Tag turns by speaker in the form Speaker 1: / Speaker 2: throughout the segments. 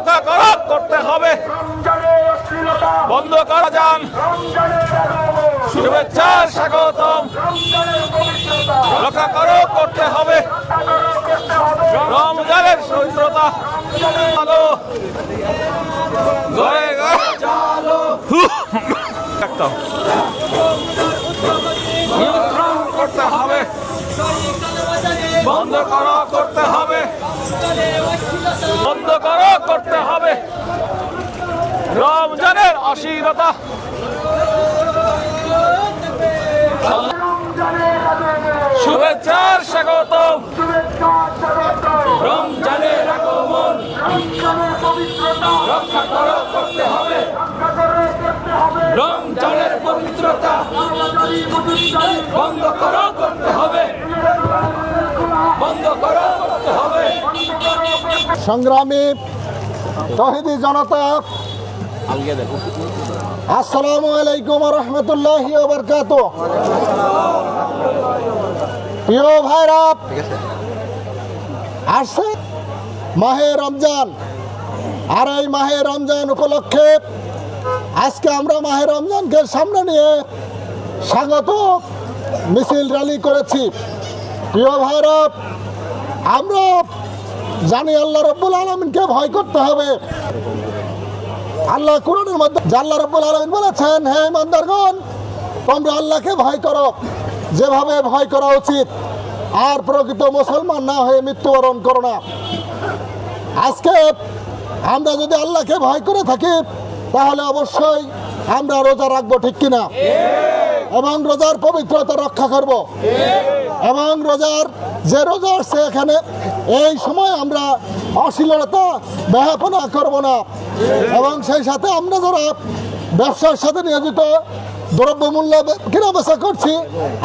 Speaker 1: রক্ষা করা করতে হবে। বন্ধ করা যান। শুভেচ্ছার স্বাগতম।
Speaker 2: রমজানের পবিত্রতা।
Speaker 1: রক্ষা করো করতে হবে। রমজানের পবিত্রতা আলো একদম। নিয়ন্ত্রণ করতে হবে। বন্ধ করা করতে হবে বন্ধ করো করতে হবে
Speaker 2: আগমন
Speaker 1: শুভেচ্ছার স্বাগতম। বন্ধ করো করতে হবে। বন্ধ করো করতে হবে।
Speaker 3: সংগ্রামী তহিদি জনতা আসসালামু আলাইকুম রহমতুল্লাহ বরকাত প্রিয় ভাইরা আসছে মাহে রমজান। আর এই মাহে রমজান উপলক্ষে আজকে আমরা মাহে রমজানকে সামনে নিয়ে স্বাগত মিছিল র্যালি করেছি। প্রিয় ভাইরা আমরা জানি আল্লাহ রব্বুল আলমিনকে ভয় করতে হবে। আল্লাহ কোরআনের মধ্যে যে আল্লাহ রব্বুল আলমিন বলেছেন হ্যাঁ মন্দারগণ তোমরা আল্লাহকে ভয় করো। যেভাবে ভয় করা উচিত, আর প্রকৃত মুসলমান না হয়ে মৃত্যুবরণ করো না। আজকে আমরা যদি আল্লাহকে ভয় করে থাকি, তাহলে অবশ্যই আমরা রোজা রাখব ঠিক কিনা? এবং রোজার পবিত্রতা রক্ষা করব। এবং রোজার যে রোজা আসছে এখানে, এই সময় আমরা অশ্লীলতা ব্যাপনা করব না। এবং সেই সাথে আমরা যারা ব্যবসার সাথে নিয়োজিত, দ্রব্যমূল্য কেনা বেচা করছি,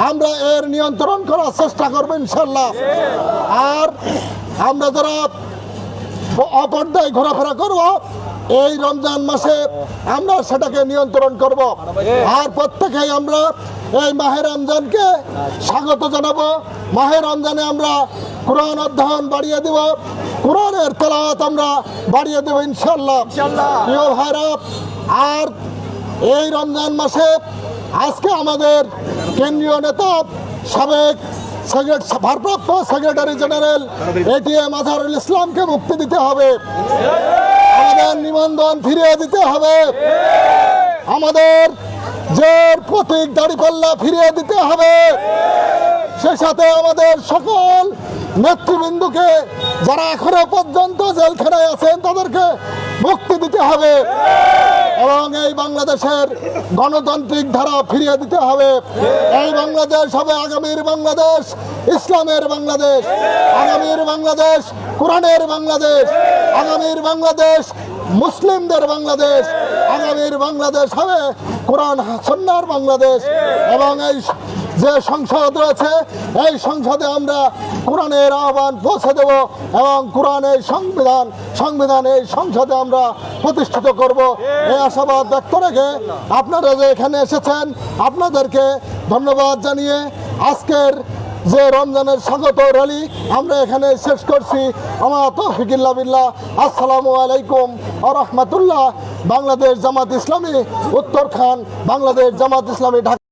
Speaker 3: আমরা এর নিয়ন্ত্রণ করার চেষ্টা করব ইনশাল্লাহ আর আমরা যারা অপর্দায় ঘোরাফেরা করব এই রমজান মাসে আমরা সেটাকে নিয়ন্ত্রণ করব। আর প্রত্যেকেই আমরা এই মাহে রমজানকে স্বাগত জানাব। মাহে রমজানে আমরা কোরআন অধ্যয়ন বাড়িয়ে দেব। কোরআনের তেলাওয়াত আমরা বাড়িয়ে দেবো ইনশাল্লাহ প্রিয় ভাইরা আর এই রমজান মাসে আজকে আমাদের কেন্দ্রীয় নেতা সাবেক ভারপ্রাপ্ত সেক্রেটারি জেনারেল এটিএম আজহারুল ইসলামকে মুক্তি দিতে হবে। আমাদের নিবন্ধন ফিরিয়ে দিতে হবে। আমাদের জোর প্রতীক দাঁড়িপাল্লা ফিরিয়ে দিতে হবে। সে সাথে আমাদের সকল নেতৃবৃন্দুকে যারা এখনও পর্যন্ত জেলখানায় আছেন, তাদেরকে মুক্তি দিতে হবে। এবং এই বাংলাদেশের গণতান্ত্রিক ধারা ফিরিয়ে দিতে হবে। এই বাংলাদেশ হবে আগামীর বাংলাদেশ, ইসলামের বাংলাদেশ, আগামীর বাংলাদেশ, কোরআনের বাংলাদেশ, আগামীর বাংলাদেশ, মুসলিমদের বাংলাদেশ, আগামীর বাংলাদেশ হবে কোরআন সন্ন্যার বাংলাদেশ। এবং এই যে সংসদ রয়েছে, এই সংসদে আমরা কোরআনের আহ্বান পৌঁছে দেব এবং কোরআনের সংবিধান সংবিধান এই সংসদে আমরা প্রতিষ্ঠিত করব। এই আশাবাদ ব্যক্ত রেখে আপনারা যে এখানে এসেছেন, আপনাদেরকে ধন্যবাদ জানিয়ে আজকের যে রমজানের স্বাগত র্যালি আমরা এখানে শেষ করছি। আমার তৌফিকিল্লা বিল্লাহ। আসসালামু আলাইকুম আ রহমতুল্লাহ। বাংলাদেশ জামাত ইসলামী, উত্তর খান, বাংলাদেশ জামাত ইসলামী, ঢাকা।